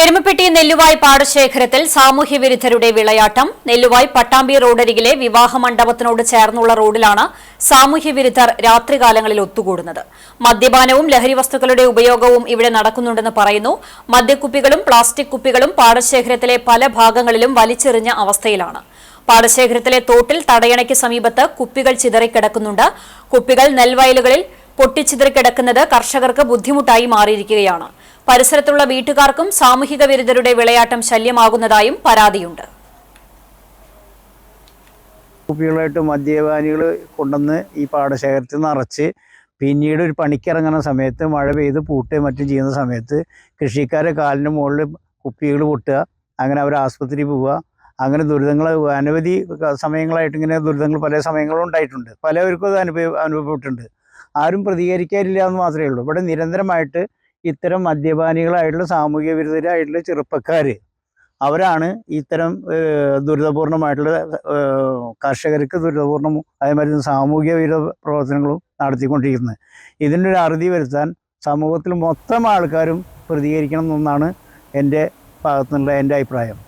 എരുമപ്പെട്ടി നെല്ലുവായ് പാടശേഖരത്തിൽ സാമൂഹ്യ വിരുദ്ധരുടെ വിളയാട്ടം. നെല്ലുവായ് പട്ടാമ്പി റോഡരികിലെ വിവാഹ മണ്ഡപത്തിനോട് ചേർന്നുള്ള റോഡിലാണ് സാമൂഹ്യ വിരുദ്ധർ രാത്രികാലങ്ങളിൽ ഒത്തുകൂടുന്നത്. മദ്യപാനവും ലഹരി വസ്തുക്കളുടെ ഉപയോഗവും ഇവിടെ നടക്കുന്നുണ്ടെന്ന് പറയുന്നു. മദ്യക്കുപ്പികളും പ്ലാസ്റ്റിക് കുപ്പികളും പാടശേഖരത്തിലെ പല ഭാഗങ്ങളിലും വലിച്ചെറിഞ്ഞ അവസ്ഥയിലാണ്. പാടശേഖരത്തിലെ തോട്ടിൽ തടയണയ്ക്ക് സമീപത്ത് കുപ്പികൾ ചിതറിക്കിടക്കുന്നുണ്ട്. കുപ്പികൾ നെൽവയലുകളിൽ പൊട്ടിച്ചിതറിക്കിടക്കുന്നത് കർഷകർക്ക് ബുദ്ധിമുട്ടായി മാറിയിരിക്കുകയാണ്. പരിസരത്തുള്ള വീട്ടുകാർക്കും സാമൂഹിക വിരുദ്ധരുടെ വിളയാട്ടം ശല്യമാകുന്നതായും പരാതിയുണ്ട്. കുപ്പികളായിട്ട് മദ്യപാനികൾ കൊണ്ടുവന്ന് ഈ പാടശേഖരത്തിൽ നിറച്ച് പിന്നീട് ഒരു പണിക്കിറങ്ങുന്ന സമയത്ത് മഴ പെയ്ത് പൂട്ടുകയും മറ്റും ചെയ്യുന്ന സമയത്ത് കൃഷിക്കാരെ കാലിന് മുകളിൽ കുപ്പികൾ പൊട്ടുക അങ്ങനെ അവർ ആസ്പത്രി പോവുക അങ്ങനെ ദുരിതങ്ങൾ അനവധി സമയങ്ങളായിട്ട് ഇങ്ങനെ ദുരിതങ്ങൾ പല സമയങ്ങളും ഉണ്ടായിട്ടുണ്ട്. പലവർക്കും അത് അനുഭവ അനുഭവപ്പെട്ടിട്ടുണ്ട്. ആരും പ്രതികരിക്കാനില്ല എന്ന് മാത്രമേ ഉള്ളൂ. ഇവിടെ നിരന്തരമായിട്ട് ഇത്തരം മദ്യപാനികളായിട്ടുള്ള സാമൂഹ്യ വിരുദ്ധരായിട്ടുള്ള ചെറുപ്പക്കാർ അവരാണ് ഇത്തരം ദുരിതപൂർണമായിട്ടുള്ള കർഷകർക്ക് ദുരിതപൂർണവും അതേമാതിരി സാമൂഹിക വിരുദ്ധ പ്രവർത്തനങ്ങളും നടത്തിക്കൊണ്ടിരിക്കുന്നത്. ഇതിന്റെ ഒരു അറുതി വരുത്താൻ സമൂഹത്തിൽ മൊത്തം ആൾക്കാരും പ്രതികരിക്കണം എന്നാണ് എന്റെ ഭാഗത്തുനിന്നുള്ള എന്റെ അഭിപ്രായം.